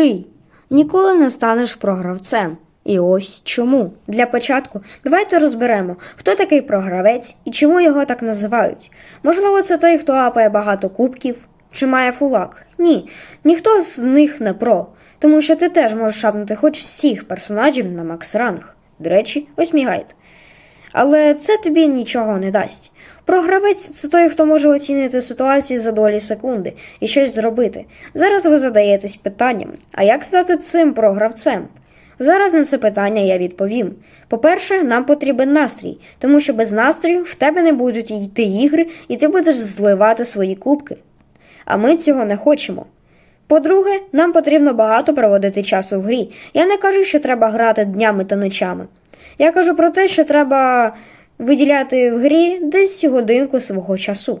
Ти ніколи не станеш програвцем. І ось чому. Для початку давайте розберемо, хто такий програвець і чому його так називають. Можливо, це той, хто апає багато кубків чи має фулак. Ні, ніхто з них не про, тому що ти теж можеш апнути хоч всіх персонажів на макс ранг. До речі, ось мій. Але це тобі нічого не дасть. Програвець це той, хто може оцінити ситуацію за долі секунди і щось зробити. Зараз ви задаєтесь питанням: а як стати цим програвцем? Зараз на це питання я відповім. По-перше, нам потрібен настрій, тому що без настрою в тебе не будуть йти ігри, і ти будеш зливати свої кубки. А ми цього не хочемо. По-друге, нам потрібно багато проводити часу в грі. Я не кажу, що треба грати днями та ночами. Я кажу про те, що треба виділяти в грі десь годинку свого часу.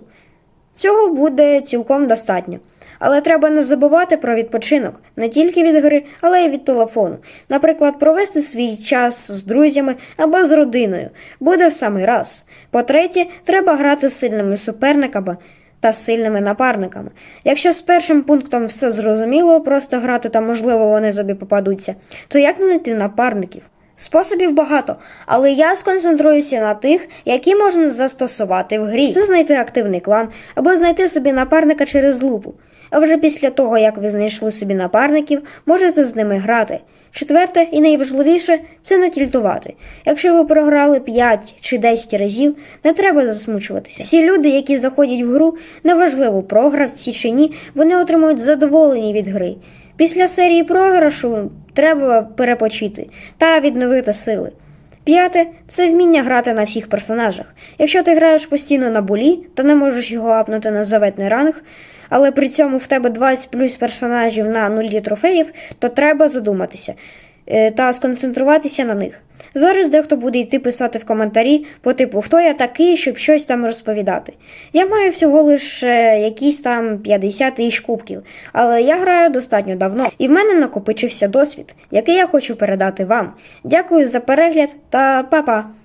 Цього буде цілком достатньо. Але треба не забувати про відпочинок не тільки від гри, але й від телефону. Наприклад, провести свій час з друзями або з родиною буде в самий раз. По-третє, треба грати з сильними суперниками та сильними напарниками. Якщо з першим пунктом все зрозуміло, просто грати та можливо вони тобі попадуться, то як знайти напарників? Способів багато, але я сконцентруюся на тих, які можна застосувати в грі. Це знайти активний клан або знайти собі напарника через лупу. А вже після того, як ви знайшли собі напарників, можете з ними грати. Четверте і найважливіше це не тільтувати. Якщо ви програли 5 чи 10 разів, не треба засмучуватися. Всі люди, які заходять в гру, неважливо, програвці чи ні, вони отримують задоволення від гри. Після серії програшу треба перепочити та відновити сили. П'яте це вміння грати на всіх персонажах. Якщо ти граєш постійно на булі та не можеш його апнути на заветний ранг, але при цьому в тебе 20 плюс персонажів на нулі трофеїв, то треба задуматися та сконцентруватися на них. Зараз дехто буде йти писати в коментарі по типу, хто я такий, щоб щось там розповідати. Я маю всього лише якісь там 50 тисяч кубків, але я граю достатньо давно, і в мене накопичився досвід, який я хочу передати вам. Дякую за перегляд та па-па!